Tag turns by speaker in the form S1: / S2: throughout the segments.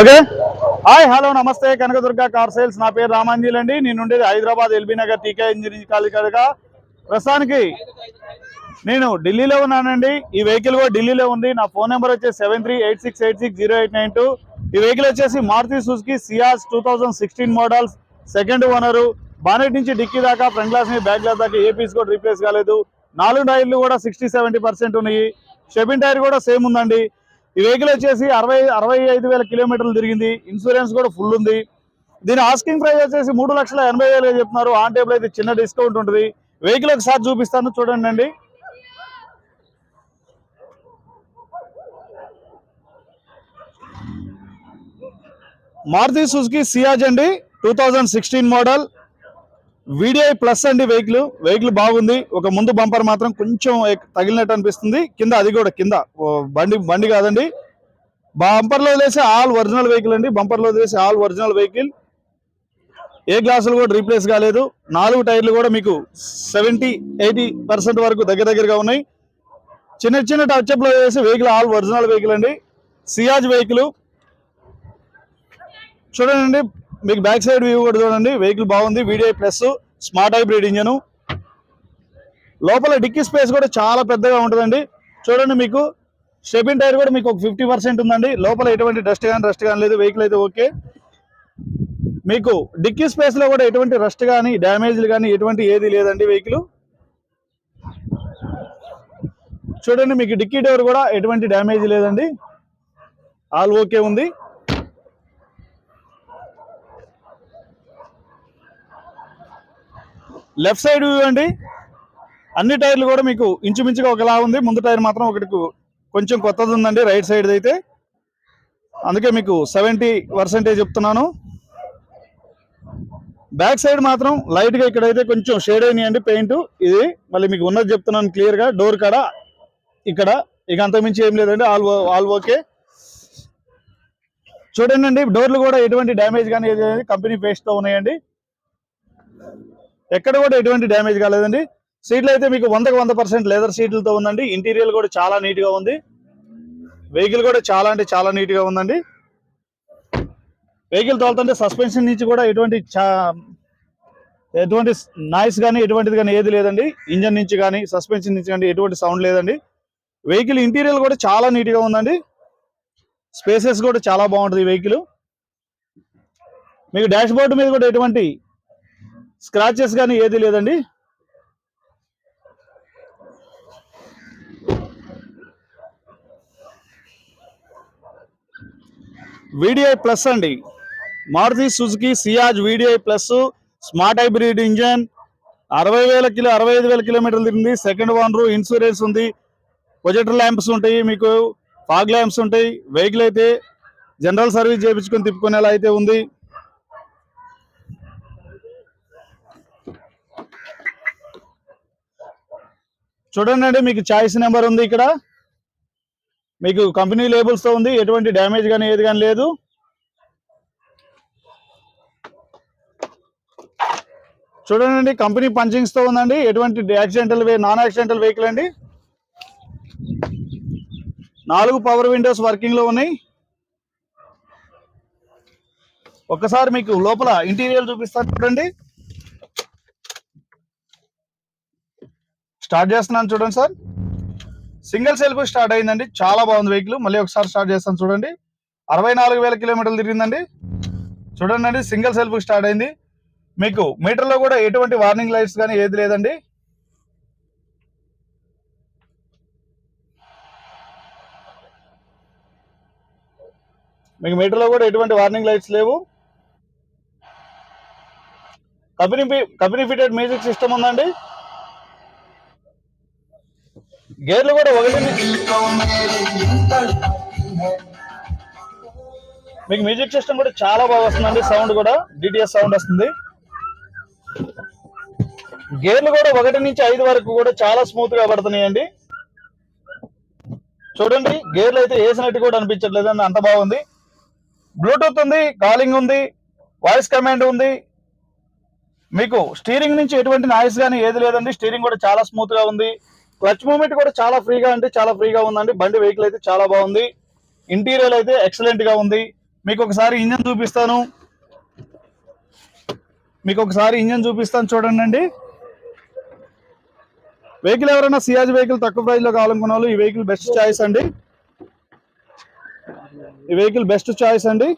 S1: Okay. Hi hello నమస్తే. Kanakadurga car sales. నా పేరు రామాంజీల్ అండి. నేను ఉండేది Hyderabad LB Nagar TK engineering college కనుక ప్రస్తుతానికి నేను ఢిల్లీలో ఉన్నానండి. ఈ వెహికల్ కూడా ఢిల్లీలో ఉంది. నా ఫోన్ నెంబర్ వచ్చేసి seven three eight six eight six zero eight nine two ఈ వెహికల్ వచ్చేసి Maruti Suzuki Ciaz two thousand sixteen models second owner bonnet నుంచి డిక్కీ దాకా ఫ్రంట్ గ్లాస్ నుంచి బ్యాక్ గ్లాస్ దాకా ఏ పీస్ కూడా రీప్లేస్ కాలేదు. నాలుగు టైర్లు కూడా సిక్స్టీ సెవెంటీ పర్సెంట్ ఉన్నాయి. షెబిన్ టైర్ కూడా సేమ్ ఉందండి. ఈ వెహికల్ వచ్చేసి అరవై అరవై ఐదు వేల కిలోమీటర్లు తిరిగింది. ఇన్సూరెన్స్ కూడా ఫుల్ ఉంది. దీని ఆస్కింగ్ ప్రైస్ వచ్చేసి మూడు లక్షల ఎనభై వేలుగా చెప్తున్నారు. ఆన్ టేబుల్ అయితే చిన్న డిస్కౌంట్ ఉంటుంది. వెహికల్ ఒకసారి చూపిస్తాను. చూడండి అండి. మారుతి సుజుకి సియాజ్ అండి. Two thousand sixteen model VDI plus అండి వెహికల్ వెహికల్ బాగుంది. ఒక ముందు బంపర్ మాత్రం కొంచెం తగిలినట్టు అనిపిస్తుంది. కింద అది కూడా కింద. ఓ బండి బండి కాదండి. బంపర్లో వదిలేసి ఆల్ ఒరిజినల్ వెహికల్ అండి. బంపర్లో వదిలేసి ఆల్ ఒరిజినల్ వెహికల్ ఏ గ్లాసులు కూడా రీప్లేస్ కాలేదు. నాలుగు టైర్లు కూడా మీకు సెవెంటీ ఎయిటీ పర్సెంట్ వరకు దగ్గర దగ్గరగా ఉన్నాయి. చిన్న చిన్న టచ్అప్లో వేసి వెహికల్ ఆల్ ఒరిజినల్ వెహికల్ అండి. సియాజ్ వెహికల్ చూడండి మీకు బ్యాక్ సైడ్ వ్యూ కూడా చూడండి. వెహికల్ బాగుంది. Video plus smart hybrid engine లోపల డిక్కీ స్పేస్ కూడా చాలా పెద్దగా ఉంటుందండి. చూడండి మీకు. స్టెబిన్ టైర్ కూడా మీకు ఒక ఫిఫ్టీ పర్సెంట్ ఉందండి. లోపల ఎటువంటి డస్ట్ కానీ రస్ట్ కానీ లేదు. వెహికల్ అయితే ఓకే. మీకు డిక్కీ స్పేస్లో కూడా ఎటువంటి రస్ట్ కానీ డ్యామేజ్లు కానీ ఎటువంటి ఏది లేదండి వెహికల్ చూడండి మీకు డిక్కీ డోర్ కూడా ఎటువంటి డ్యామేజ్ లేదండి. ఆల్ ఓకే ఉంది. లెఫ్ట్ సైడ్ వ్యూ అండి అన్ని టైర్లు కూడా మీకు ఇంచుమించుగా ఒకలా ఉంది. ముందు టైర్ మాత్రం ఒకటి కొంచెం కొత్తది ఉందండి రైట్ సైడ్ అయితే. అందుకే మీకు సెవెంటీ పర్సెంటేజ్ చెప్తున్నాను. బ్యాక్ సైడ్ మాత్రం లైట్గా ఇక్కడైతే కొంచెం షేడ్ అయినాయండి పెయింట్. ఇది మళ్ళీ మీకు ఉన్నది చెప్తున్నాను క్లియర్గా. డోర్ కాడ ఇక్కడ. ఇక అంతకుమించి ఏం లేదండి. All all okay. చూడండి డోర్లు కూడా ఎటువంటి డ్యామేజ్ కానీ ఏది కంపెనీ పేస్ట్తో ఉన్నాయండి. ఎక్కడ కూడా ఎటువంటి డ్యామేజ్ కాలేదండి. సీట్లు అయితే మీకు వందకు వంద పర్సెంట్ లెదర్ సీట్లతో ఉందండి. ఇంటీరియర్ కూడా చాలా నీట్గా ఉంది. వెహికల్ కూడా చాలా అంటే చాలా నీట్గా ఉందండి. వెహికల్ తోలుతుంటే సస్పెన్షన్ నుంచి కూడా ఎటువంటి చా- ఎటువంటి నాయిస్ కానీ ఎటువంటిది కానీ ఏది లేదండి. ఇంజన్ నుంచి కానీ సస్పెన్షన్ నుంచి కానీ ఎటువంటి సౌండ్ లేదండి. వెహికల్ ఇంటీరియర్ కూడా చాలా నీట్గా ఉందండి. స్పేసెస్ కూడా చాలా బాగుంటుంది ఈ వెహికల్. మీకు డాష్ బోర్డు మీద కూడా ఎటువంటి స్క్రాచెస్ కానీ ఏది లేదండి. వీడిఐ ప్లస్ అండి. Maruti Suzuki Ciaz VDI plus smart hybrid engine అరవై వేల కిలో అరవై ఐదు వేల కిలోమీటర్లు తిరిగింది. సెకండ్ ఓనర్ ఇన్సూరెన్స్ ఉంది. ప్రొజెక్టర్ ల్యాంప్స్ ఉంటాయి మీకు ఫాగ్ ల్యాంప్స్ ఉంటాయి. వెహికల్ అయితే జనరల్ సర్వీస్ చేయించుకొని తిప్పుకునేలా అయితే ఉంది. చూడండి మీకు చాయిస్ నెంబర్ ఉంది ఇక్కడ. మీకు కంపెనీ లేబుల్స్తో ఉంది ఎటువంటి డ్యామేజ్ కానీ ఏది కానీ లేదు. చూడండి కంపెనీ పంచింగ్స్తో ఉందండి. ఎటువంటి యాక్సిడెంటల్ నాన్ యాక్సిడెంటల్ వెహికల్ అండి. నాలుగు పవర్ విండోస్ వర్కింగ్లో ఉన్నాయి. ఒక్కసారి మీకు లోపల ఇంటీరియర్ చూపిస్తాను చూడండి. స్టార్ట్ చేస్తున్నాను చూడండి సార్. సింగిల్ సెల్ఫ్ స్టార్ట్ అయిందండి. చాలా బాగుంది వెహికల్. మళ్ళీ ఒకసారి స్టార్ట్ చేస్తాను చూడండి. అరవై నాలుగు వేల కిలోమీటర్లు తిరిగిందండి. చూడండి అండి సింగిల్ సెల్ఫ్ స్టార్ట్ అయింది. మీకు మీటర్లో కూడా ఎటువంటి వార్నింగ్ లైట్స్ కానీ ఏది లేదండి. మీకు మీటర్లో కూడా ఎటువంటి వార్నింగ్ లైట్స్ లేవు. Company company fitted music system ఉందండి. గేర్లు కూడా ఒకటి. మీకు మ్యూజిక్ సిస్టమ్ కూడా చాలా బాగా వస్తుందండి. సౌండ్ కూడా డిటిఎస్ సౌండ్ వస్తుంది. గేర్లు కూడా ఒకటి నుంచి ఐదు వరకు కూడా చాలా స్మూత్గా పడుతున్నాయండి. చూడండి గేర్లు అయితే వేసినట్టు కూడా అనిపించట్లేదు అండి అంత బాగుంది. బ్లూటూత్ ఉంది కాలింగ్ ఉంది వాయిస్ కమాండ్ ఉంది. మీకు స్టీరింగ్ నుంచి ఎటువంటి నాయిస్ కానీ ఏది లేదండి. స్టీరింగ్ కూడా చాలా స్మూత్గా ఉంది. క్లచ్ మూమెంట్ కూడా చాలా ఫ్రీగా అంటే చాలా ఫ్రీగా ఉందండి. బండి వెహికల్ అయితే చాలా బాగుంది. ఇంటీరియర్ అయితే ఎక్సలెంట్గా ఉంది. మీకు ఒకసారి ఇంజన్ చూపిస్తాను. మీకు ఒకసారి ఇంజన్ చూపిస్తాను చూడండి అండి. వెహికల్ ఎవరైనా సియాజ్ వెహికల్ తక్కువ ప్రైస్లో కావాలనుకున్న వాళ్ళు ఈ వెహికల్ బెస్ట్ చాయిస్ అండి. ఈ వెహికల్ బెస్ట్ చాయిస్ అండి.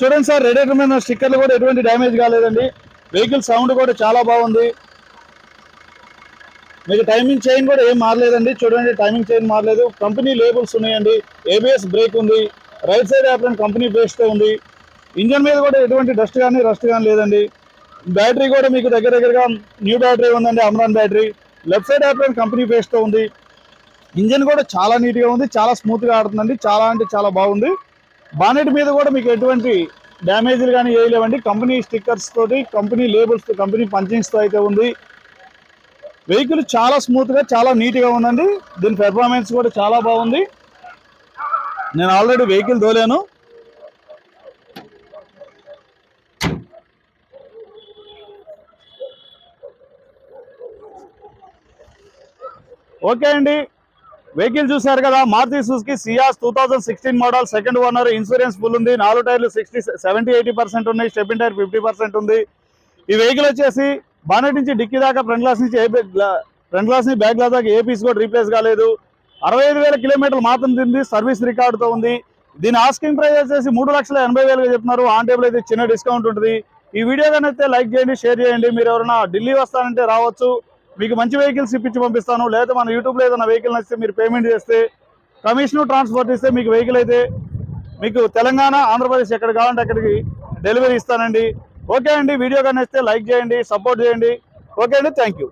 S1: చూడండి సార్ రెడీ మీద స్టిక్కర్లు కూడా ఎటువంటి డ్యామేజ్ కాలేదండి. వెహికల్ సౌండ్ కూడా చాలా బాగుంది. మీకు టైమింగ్ చైన్ కూడా ఏం మారలేదండి. చూడండి టైమింగ్ చైన్ మారలేదు. కంపెనీ లేబుల్స్ ఉన్నాయండి. ఏబిఎస్ బ్రేక్ ఉంది. రైట్ సైడ్ యాప్లైన్ కంపెనీ బేస్తో ఉంది. ఇంజన్ మీద కూడా ఎటువంటి డస్ట్ కానీ రస్ట్ కానీ లేదండి. బ్యాటరీ కూడా మీకు దగ్గర దగ్గరగా న్యూ బ్యాటరీ ఉందండి Amaron battery left side apron company బేస్తో ఉంది. ఇంజన్ కూడా చాలా నీట్గా ఉంది. చాలా స్మూత్గా ఆడుతుందండి. చాలా అంటే చాలా బాగుంది. బానెట్ మీద కూడా మీకు ఎటువంటి డ్యామేజ్లు కానీ ఏ లేవండి. కంపెనీ స్టిక్కర్స్ తోటి కంపెనీ లేబుల్స్ కంపెనీ పంచింగ్స్తో అయితే ఉంది. వెహికల్ చాలా స్మూత్గా చాలా నీట్గా ఉందండి. దీని పెర్ఫార్మెన్స్ కూడా చాలా బాగుంది. నేను ఆల్రెడీ వెహికల్ తోలాను. ఓకే అండి. వెహికల్ చూసారు కదా Maruti Suzuki Ciaz two thousand sixteen model second owner insurance full ఉంది. నాలుగు టైర్లు సిక్స్టీ సెవెంటీ ఎయిటీ పర్సెంట్ ఉన్నాయి. స్టెపిన్ టైర్ ఫిఫ్టీ పర్సెంట్ ఉంది. ఈ వెహికల్ వచ్చేసి బానెట్ నుంచి డిక్కీ దాకా ఫ్రంట్ గ్లాస్ నుంచి ఏ ఫ్రంట్ గ్లాస్ నుంచి బ్యాక్ గ్లాస్ దాకా ఏ పీస్ కూడా రీప్లేస్ కాలేదు. అరవై ఐదు వేల కిలోమీటర్లు మాత్రం తింది సర్వీస్ రికార్డుతో ఉంది. దీని ఆస్కింగ్ ప్రైస్ వచ్చేసి మూడు లక్షల ఎనభై వేలుగా చెప్తున్నారు. ఆన్ టేబుల్ అయితే చిన్న డిస్కౌంట్ ఉంటుంది. ఈ వీడియో కనైతే లైక్ చేయండి షేర్ చేయండి. మీరు ఎవరైనా ఢిల్లీ వస్తానంటే రావచ్చు. మీకు మంచి వెహికల్స్ ఇప్పించి పంపిస్తాను. లేదా మన యూట్యూబ్లో ఏదైనా వెహికల్ నచ్చితే మీరు పేమెంట్ చేస్తే కమిషన్ ట్రాన్స్పోర్ట్ ఇస్తే మీకు వెహికల్ అయితే మీకు తెలంగాణ ఆంధ్రప్రదేశ్ ఎక్కడ కావాలంటే అక్కడికి డెలివరీ ఇస్తానండి. ఓకే అండి వీడియో కానీ నచ్చితే లైక్ చేయండి సపోర్ట్ చేయండి. ఓకే అండి థ్యాంక్ యూ.